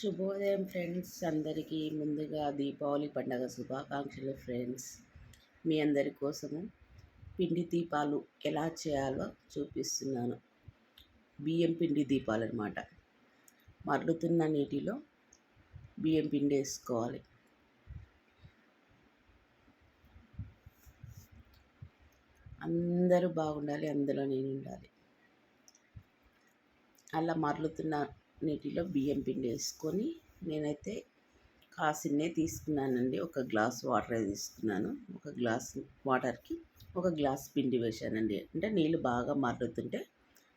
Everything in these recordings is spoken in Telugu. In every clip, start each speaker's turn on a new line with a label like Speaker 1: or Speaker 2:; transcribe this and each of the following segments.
Speaker 1: శుభోదయం ఫ్రెండ్స్. అందరికీ ముందుగా దీపావళి పండగ శుభాకాంక్షలు ఫ్రెండ్స్. మీ అందరి కోసము పిండి దీపాలు ఎలా చేయాలో చూపిస్తున్నాను. బియ్యం పిండి దీపాలు అనమాట మరుగుతున్న నీటిలో బియ్యం పిండి వేసుకోవాలి. అందరూ బాగుండాలి అందులో నేను ఉండాలి అలా మరలుతున్న నీటిలో బియ్యం పిండి వేసుకొని నేనైతే కాసిన్నే తీసుకున్నానండి. ఒక గ్లాస్ వాటర్ తీసుకున్నాను. ఒక గ్లాస్ వాటర్కి ఒక గ్లాస్ పిండి వేసానండి అంటే నీళ్ళు బాగా మరుగుతుంటే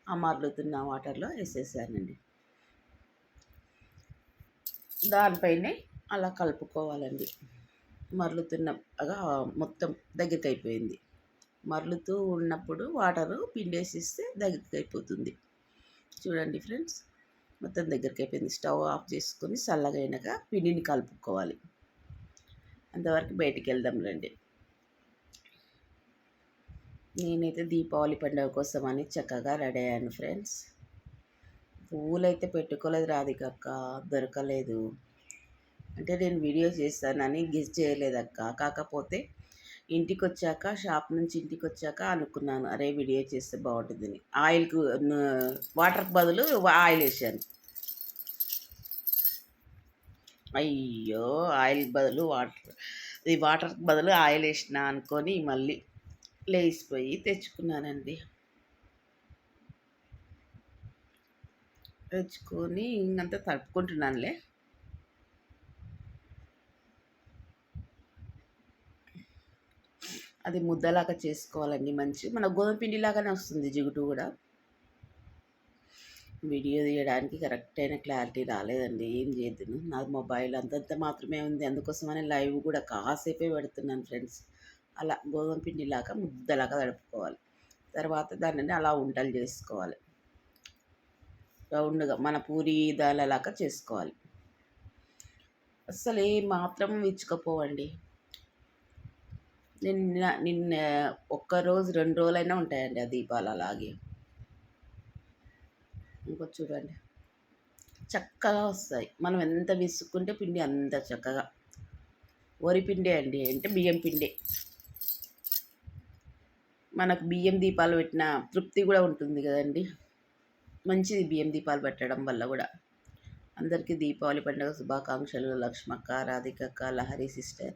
Speaker 1: ఆ మరుగుతున్న వాటర్లో వేసేసానండి. దానిపైనే అలా కలుపుకోవాలండి. మరలుతున్నగా మొత్తం దగ్గరికి అయిపోయింది మరలుతూ ఉన్నప్పుడు వాటరు పిండేసిస్తే దగ్గరికి అయిపోతుంది చూడండి ఫ్రెండ్స్. మొత్తం దగ్గరికి అయిపోయింది స్టవ్ ఆఫ్ చేసుకొని చల్లగా అయినాక పిండిని కలుపుకోవాలి. అంతవరకు బయటికి వెళ్దాం రండి. నేనైతే దీపావళి పండుగ కోసం అని చక్కగా రెడీ అయ్యాను ఫ్రెండ్స్. పువ్వులు అయితే పెట్టుకోలేదు రాధికక్క దొరకలేదు. అంటే నేను వీడియో చేస్తానని గెస్ చేయలేదక్క. కాకపోతే ఇంటికి వచ్చాక షాప్ నుంచి ఇంటికి వచ్చాక అనుకున్నాను అరే వీడియో చేస్తే బాగుంటుందని. ఆయిల్కు వాటర్కి బదులు ఆయిల్ వేసాను. అయ్యో ఆయిల్ బదులు వాటర్ ఈ వాటర్కి బదులు ఆయిల్ వేసిన అనుకొని మళ్ళీ లేచిపోయి తెచ్చుకున్నానండి. తెచ్చుకొని ఇంకంతా తడుపుకుంటున్నానులే. అది ముద్దలాగా చేసుకోవాలండి మంచి మన గోధుమ పిండిలాగానే వస్తుంది జిగుటు కూడా. వీడియో తీయడానికి కరెక్ట్ అయిన క్లారిటీ రాలేదండి. ఏం చేద్దును నా మొబైల్ అంతంత మాత్రమే ఉంది. అందుకోసమని లైవ్ కూడా కాసేపే పెడుతున్నాను ఫ్రెండ్స్. అలా గోధుమ పిండిలాగా ముద్దలాగా తడుపుకోవాలి. తర్వాత దానిని అలా వంటలు చేసుకోవాలి. రౌండ్గా మన పూరి దానిలాగా చేసుకోవాలి. అసలు ఏ మాత్రం ఇచ్చుకపోవండి నిన్న నిన్న ఒక్కరోజు రెండు రోజులైనా ఉంటాయండి ఆ దీపాలు అలాగే. ఇంకో చూడండి. చక్కగా వస్తాయి. మనం ఎంత విసుక్కుంటే పిండి అంత చక్కగా. వరి పిండి అండి అంటే బియ్యం పిండి. మనకు బియ్యం దీపాలు పెట్టిన తృప్తి కూడా ఉంటుంది కదండి. మంచిది బియ్యం దీపాలు పెట్టడం వల్ల కూడా. అందరికీ దీపావళి పండుగ శుభాకాంక్షలు. లక్ష్మక్క రాధికక్క లహరి సిస్టర్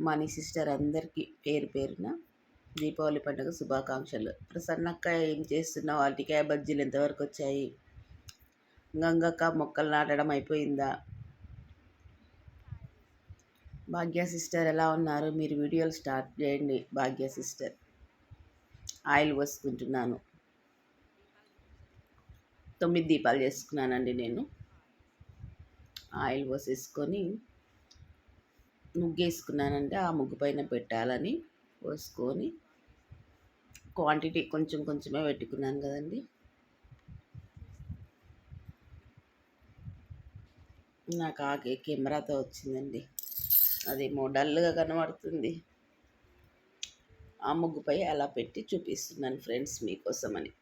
Speaker 1: మనీ సిస్టర్ అందరికీ పేరు పేరున దీపావళి పండుగ శుభాకాంక్షలు. ప్రసన్నక్క ఏం చేస్తున్నావు? అరటికాయ బజ్జీలు ఎంతవరకు వచ్చాయి? గంగక్క మొక్కలు నాటడం అయిపోయిందా? భాగ్య సిస్టర్ ఎలా ఉన్నారు? మీరు వీడియోలు స్టార్ట్ చేయండి. భాగ్య సిస్టర్ ఆయిల్ పోసుకుంటున్నాను. తొమ్మిది దీపాలు చేసుకున్నానండి నేను. ఆయిల్ పోసేసుకొని ముగ్గేసుకున్నానంటే ఆ ముగ్గు పైన పెట్టాలని పోసుకొని క్వాంటిటీ కొంచెం కొంచెమే పెట్టుకున్నాను కదండి. నాకు ఆ కెమెరాతో వచ్చిందండి. అది డల్గా కనబడుతుంది. ఆ ముగ్గుపై అలా పెట్టి చూపిస్తున్నాను ఫ్రెండ్స్ మీకోసమని.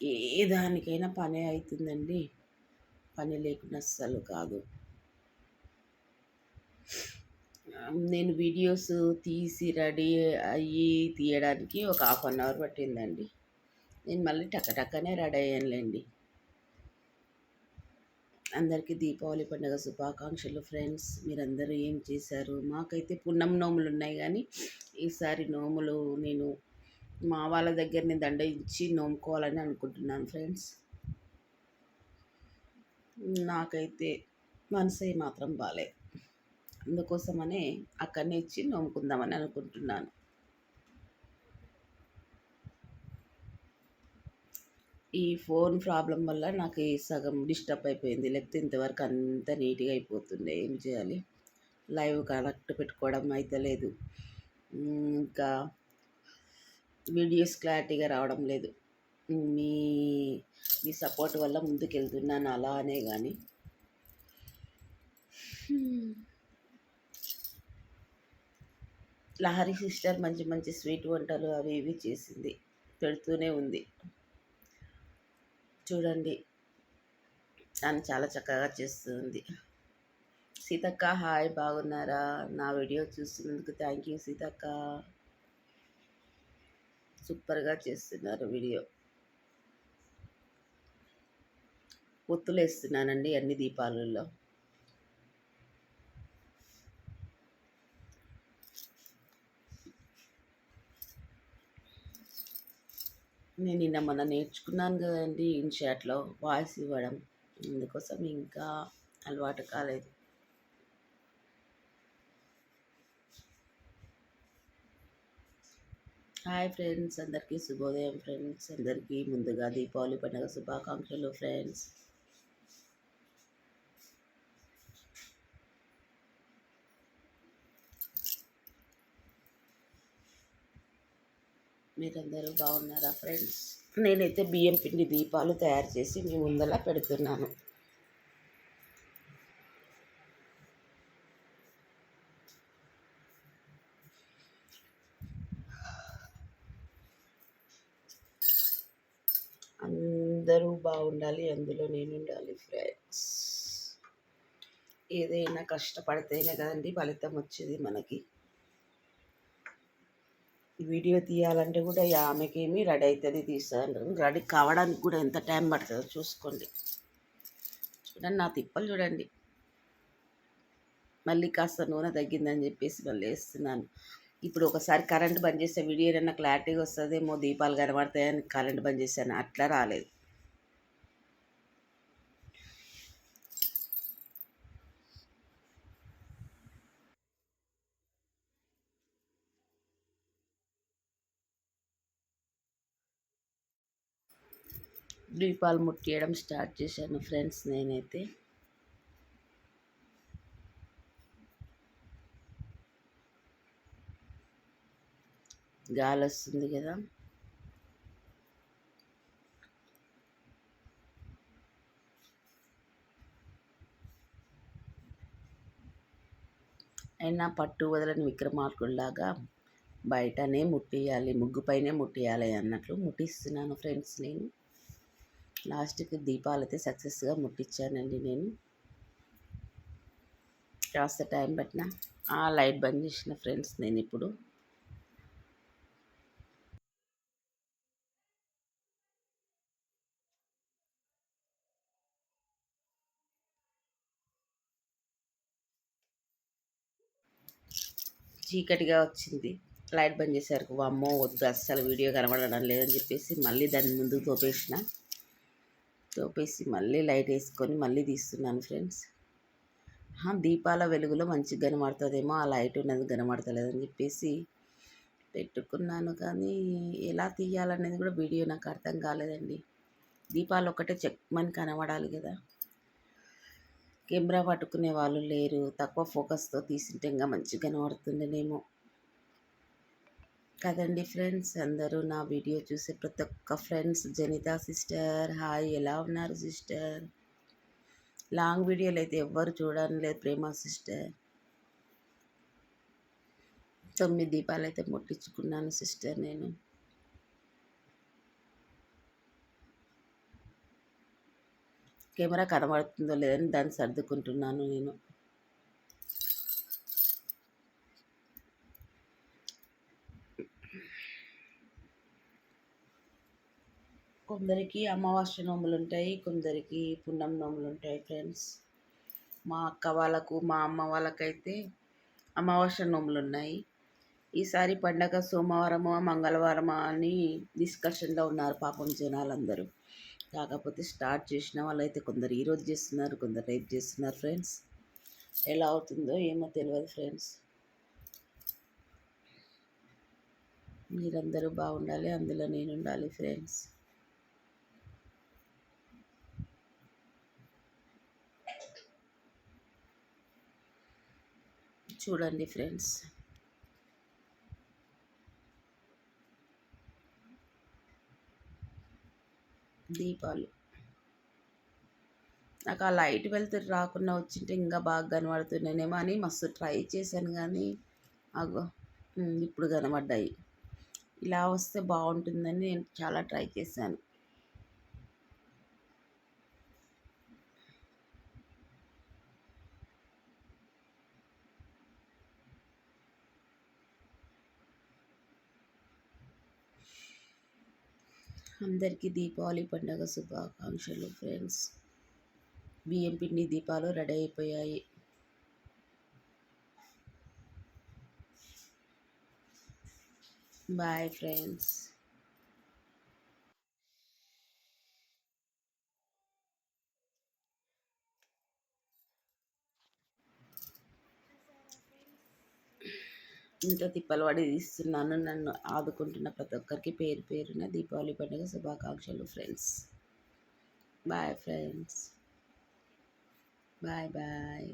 Speaker 1: ఏ దానికైనా పని అవుతుందండి పని లేకుండా అస్సలు కాదు. నేను వీడియోస్ తీసి రెడీ అయ్యి తీయడానికి ఒక హాఫ్ అన్ అవర్ పట్టిందండి. నేను మళ్ళీ టక్కటక్కనే రెడీ అయ్యానులేండి. అందరికీ దీపావళి పండుగ శుభాకాంక్షలు ఫ్రెండ్స్. మీరందరూ ఏం చేశారు? మాకైతే పున్నం నోములు ఉన్నాయి కానీ ఈసారి నోములు నేను మా వాళ్ళ దగ్గరనే దండ ఇచ్చి నోముకోవాలని అనుకుంటున్నాను ఫ్రెండ్స్. నాకైతే మనసు మాత్రం బాగాలేదు అందుకోసమనే అక్కడనే ఇచ్చి నోముకుందామని అనుకుంటున్నాను. ఈ ఫోన్ ప్రాబ్లం వల్ల నాకు ఈ సగం డిస్టర్బ్ అయిపోయింది. లేకపోతే ఇంతవరకు అంత నీట్గా అయిపోతుండే. ఏం చేయాలి? లైవ్ కనెక్ట్ పెట్టుకోవడం అయితే లేదు. ఇంకా వీడియోస్ క్లారిటీగా రావడం లేదు. మీ మీ సపోర్ట్ వల్ల ముందుకు వెళ్తున్నాను అలా అనే కానీ లహరి సిస్టర్ మంచి మంచి స్వీట్ వంటలు అవి ఇవి చేసింది. పెడుతూనే ఉంది. చూడండి. తను చాలా చక్కగా చేస్తుంది. సీతక్క హాయ్ బాగున్నారా? నా వీడియో చూస్తున్నందుకు థ్యాంక్ యూ సీతక్క. సూపర్గా చేస్తున్నారు వీడియో. ఒత్తులు వేస్తున్నానండి అన్ని దీపాలలో. నేను నిన్న మొన్న నేర్చుకున్నాను కదండి ఇన్షాట్లో వాయిస్ ఇవ్వడం. అందుకోసం ఇంకా అలవాటు కాలేదు. హాయ్ ఫ్రెండ్స్ అందరికీ శుభోదయం ఫ్రెండ్స్ అందరికీ. ముందుగా దీపావళి పండుగ శుభాకాంక్షలు ఫ్రెండ్స్ మీరందరూ బాగున్నారా ఫ్రెండ్స్? నేనైతే బియ్యం పిండి దీపాలు తయారు చేసి మీ ముందలా పెడుతున్నాను. అందరూ బాగుండాలి అందులో నేను ఉండాలి ఫ్రెండ్స్. ఏదైనా కష్టపడితేనే కదండి ఫలితం వచ్చేది మనకి. వీడియో తీయాలంటే కూడా ఆమెకేమి రెడీ అవుతుంది తీస్తుంది రెడీ కావడానికి కూడా ఎంత టైం పడుతుందో చూసుకోండి. చూడండి నా తిప్పలు చూడండి. మళ్ళీ కాస్త నూనె తగ్గిందని చెప్పేసి మళ్ళీ వేస్తున్నాను. ఇప్పుడు ఒకసారి కరెంట్ బంద్ చేస్తే వీడియో ఏదైనా క్లారిటీగా వస్తుందేమో దీపాలు కనబడతాయని కరెంట్ బంద్ చేశాను అట్లా రాలేదు. దీపాలు ముట్టియడం స్టార్ట్ చేశాను ఫ్రెండ్స్ నేనైతే. గాలి వస్తుంది కదా. అయినా పట్టు వదలని విక్రమార్కుల్లాగా బయటనే ముట్టియాలి ముగ్గుపైనే ముట్టియాలి అన్నట్లు ముట్టిస్తున్నాను ఫ్రెండ్స్ నేను. లాస్ట్కి దీపాలు అయితే సక్సెస్గా ముట్టించానండి నేను. కాస్త టైం పట్టిన ఆ లైట్ బంద్ చేసిన ఫ్రెండ్స్ నేను ఇప్పుడు. చీకటిగా వచ్చింది. లైట్ బంద్ చేసేసరికి అమ్మో వద్దు అస్సలు వీడియో కనబడడం లేదని చెప్పేసి మళ్ళీ దాన్ని ముందుకు తోపేసిన. తోపేసి మళ్ళీ లైట్ వేసుకొని మళ్ళీ తీస్తున్నాను ఫ్రెండ్స్. దీపాల వెలుగులో మంచిగా కనబడుతుందేమో ఆ లైట్ ఉన్నది కనబడతలేదని చెప్పేసి పెట్టుకున్నాను. కానీ ఎలా తీయాలనేది కూడా వీడియో నాకు అర్థం కాలేదండి. దీపాలు ఒకటే చెక్మని కనబడాలి కదా. కెమెరా పట్టుకునే వాళ్ళు లేరు. తక్కువ ఫోకస్తో తీసింటే ఇంకా మంచిగా కనబడుతుండేనేమో కదండి ఫ్రెండ్స్. అందరూ నా వీడియో చూసే ప్రతి ఒక్క ఫ్రెండ్స్. జనిత సిస్టర్ హాయ్. ఎలా ఉన్నారు సిస్టర్? లాంగ్ వీడియోలు అయితే ఎవ్వరు చూడడం లేదు ప్రేమ సిస్టర్. తొమ్మిది దీపాలు అయితే ముట్టించుకున్నాను సిస్టర్ నేను. కెమెరా కనబడుతుందో లేదని దాన్ని సర్దుకుంటున్నాను నేను. కొందరికి అమావాస్య నోములు ఉంటాయి కొందరికి పున్నం నోములు ఉంటాయి ఫ్రెండ్స్. మా అక్క వాళ్ళకు మా అమ్మ వాళ్ళకైతే అమావాస్య నోములు ఉన్నాయి ఈసారి పండగ సోమవారమా మంగళవారమా అని డిస్కషన్లో ఉన్నారు పాపం జనాలందరూ. కాకపోతే స్టార్ట్ చేసిన వాళ్ళైతే కొందరు ఈరోజు చేస్తున్నారు కొందరు రేపు చేస్తున్నారు ఫ్రెండ్స్. ఎలా అవుతుందో ఏమో తెలియదు ఫ్రెండ్స్. మీరందరూ బాగుండాలి అందులో నేను ఉండాలి ఫ్రెండ్స్. చూడండి ఫ్రెండ్స్. దీపాలు. నాకు ఆ లైట్ వెళ్తురు రాకుండా వచ్చింటే ఇంకా బాగా కనబడుతున్నానేమో అని మస్తు ట్రై చేశాను కానీ అగో ఇప్పుడు కనబడ్డాయి. ఇలా వస్తే బాగుంటుందని నేను చాలా ట్రై చేశాను. అందరికీ దీపావళి పండుగ శుభాకాంక్షలు ఫ్రెండ్స్ బియ్యం పిండి దీపాలు రెడీ అయిపోయాయి. బాయ్ ఫ్రెండ్స్ ఇంట్లో తిప్పలు పడి తీస్తున్నాను. నన్ను ఆదుకుంటున్న ప్రతి ఒక్కరికి పేరు పేరున దీపావళి పండుగ శుభాకాంక్షలు friends. Bye friends. Bye bye.